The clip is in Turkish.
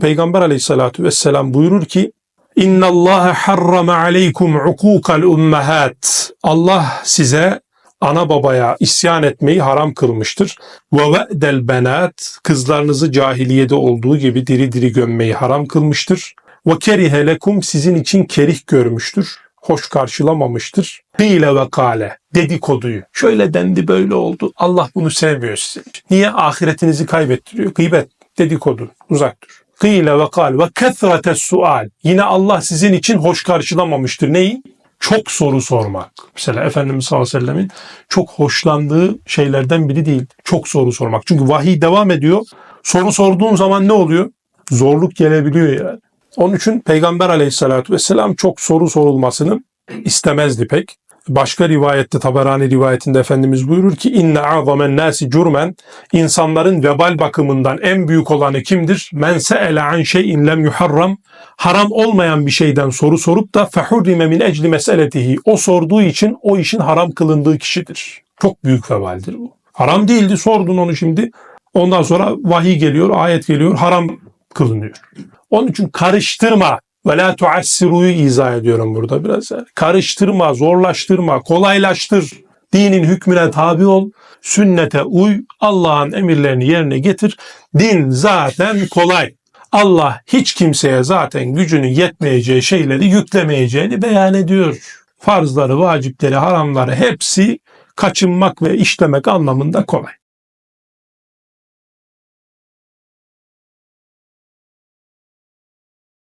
Peygamber aleyhissalatu vesselam buyurur ki İnna Allah harrama aleykum ukukal ummahat. Allah size ana babaya isyan etmeyi haram kılmıştır. Ve ve'del kızlarınızı cahiliyede olduğu gibi diri diri gömmeyi haram kılmıştır. Ve kerihe sizin için kerih görmüştür. Hoş karşılamamıştır. Hile ve kale dedikoduyu. Şöyle dendi böyle oldu. Allah bunu sevmiyor size. Niye ahiretinizi kaybettiriyor? Gıybet, dedikodu uzak dur. Kıyle ve kal ve kethrete sual. Yine Allah sizin için hoş karşılamamıştır. Neyi? Çok soru sormak. Mesela Efendimiz sallallahu aleyhi ve sellemin çok hoşlandığı şeylerden biri değil. Çok soru sormak. Çünkü vahiy devam ediyor. Soru sorduğun zaman ne oluyor? Zorluk gelebiliyor yani. Onun için Peygamber aleyhissalatü vesselam çok soru sorulmasını istemezdi pek. Başka rivayette Taberani rivayetinde Efendimiz buyurur ki inne azamen nasi cürmen insanların vebal bakımından en büyük olanı kimdir? Men se'ele an şeyin lem yuharram haram olmayan bir şeyden soru sorup da fehurrime min ecli meseletihi o sorduğu için o işin haram kılındığı kişidir. Çok büyük vebaldir bu. Haram değildi sordun onu şimdi. Ondan sonra vahiy geliyor, ayet geliyor, haram kılınıyor. Onun için karıştırma. Ve la tuassiru'yu izah ediyorum burada biraz. Karıştırma, zorlaştırma, kolaylaştır. Dinin hükmüne tabi ol, sünnete uy, Allah'ın emirlerini yerine getir. Din zaten kolay. Allah hiç kimseye zaten gücünün yetmeyeceği şeyleri yüklemeyeceğini beyan ediyor. Farzları, vacipleri, haramları hepsi kaçınmak ve işlemek anlamında kolay.